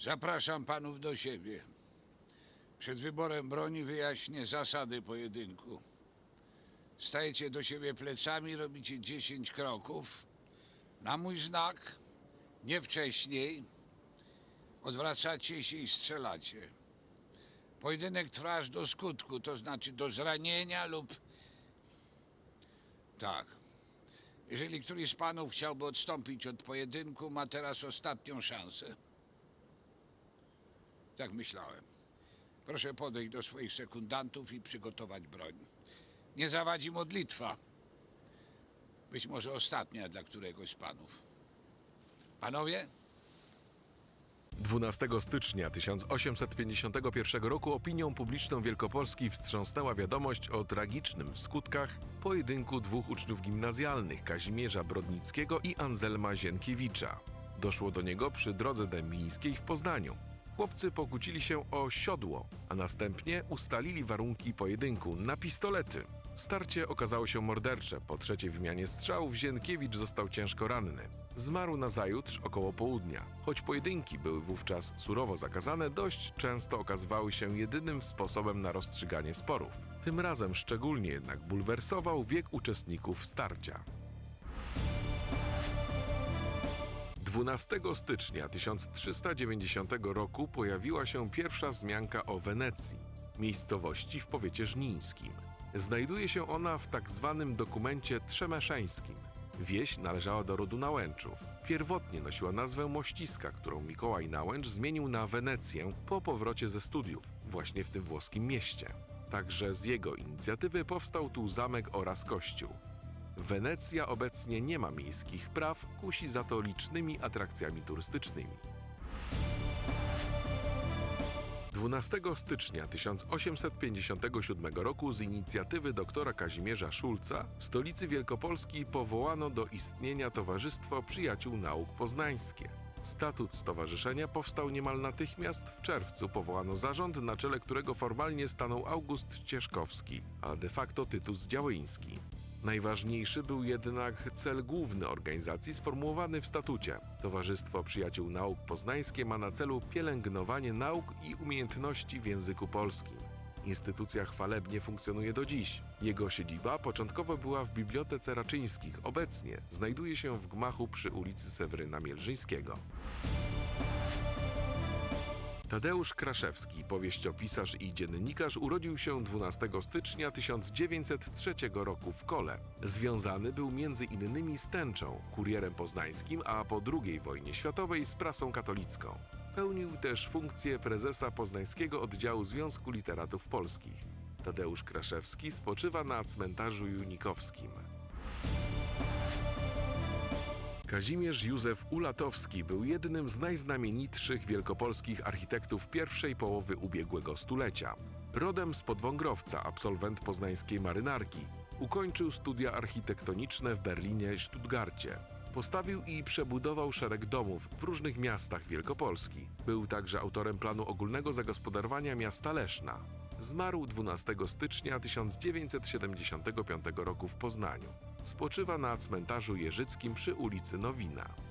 Zapraszam panów do siebie. Przed wyborem broni wyjaśnię zasady pojedynku. Stajecie do siebie plecami, robicie 10 kroków. Na mój znak, nie wcześniej, odwracacie się i strzelacie. Pojedynek trwa aż do skutku, to znaczy do zranienia lub... Tak. Jeżeli któryś z panów chciałby odstąpić od pojedynku, ma teraz ostatnią szansę. Tak myślałem. Proszę podejść do swoich sekundantów i przygotować broń. Nie zawadzi modlitwa. Być może ostatnia dla któregoś z panów. Panowie? 12 stycznia 1851 roku opinią publiczną Wielkopolski wstrząsnęła wiadomość o tragicznym w skutkach pojedynku dwóch uczniów gimnazjalnych Kazimierza Brodnickiego i Anselma Zienkiewicza. Doszło do niego przy drodze dębińskiej w Poznaniu. Chłopcy pokłócili się o siodło, a następnie ustalili warunki pojedynku na pistolety. Starcie okazało się mordercze. Po trzeciej wymianie strzałów Zienkiewicz został ciężko ranny. Zmarł nazajutrz około południa. Choć pojedynki były wówczas surowo zakazane, dość często okazywały się jedynym sposobem na rozstrzyganie sporów. Tym razem szczególnie jednak bulwersował wiek uczestników starcia. 12 stycznia 1390 roku pojawiła się pierwsza wzmianka o Wenecji, miejscowości w powiecie żnińskim. Znajduje się ona w tak zwanym dokumencie trzemeszeńskim. Wieś należała do rodu Nałęczów. Pierwotnie nosiła nazwę Mościska, którą Mikołaj Nałęcz zmienił na Wenecję po powrocie ze studiów, właśnie w tym włoskim mieście. Także z jego inicjatywy powstał tu zamek oraz kościół. Wenecja obecnie nie ma miejskich praw, kusi za to licznymi atrakcjami turystycznymi. 12 stycznia 1857 roku z inicjatywy doktora Kazimierza Szulca w stolicy Wielkopolski powołano do istnienia Towarzystwo Przyjaciół Nauk Poznańskie. Statut stowarzyszenia powstał niemal natychmiast. W czerwcu powołano zarząd, na czele którego formalnie stanął August Cieszkowski, a de facto Tytus Działyński. Najważniejszy był jednak cel główny organizacji sformułowany w statucie. Towarzystwo Przyjaciół Nauk Poznańskie ma na celu pielęgnowanie nauk i umiejętności w języku polskim. Instytucja chwalebnie funkcjonuje do dziś. Jego siedziba początkowo była w Bibliotece Raczyńskich, obecnie znajduje się w gmachu przy ulicy Seweryna Mielżyńskiego. Tadeusz Kraszewski, powieściopisarz i dziennikarz, urodził się 12 stycznia 1903 roku w Kole. Związany był między innymi z Tęczą, kurierem poznańskim, a po II wojnie światowej z prasą katolicką. Pełnił też funkcję prezesa poznańskiego oddziału Związku Literatów Polskich. Tadeusz Kraszewski spoczywa na cmentarzu junikowskim. Kazimierz Józef Ulatowski był jednym z najznamienitszych wielkopolskich architektów pierwszej połowy ubiegłego stulecia. Rodem z Podwągrowca, absolwent poznańskiej marynarki, ukończył studia architektoniczne w Berlinie i Stuttgarcie. Postawił i przebudował szereg domów w różnych miastach Wielkopolski. Był także autorem planu ogólnego zagospodarowania miasta Leszna. Zmarł 12 stycznia 1975 roku w Poznaniu. Spoczywa na cmentarzu jeżyckim przy ulicy Nowina.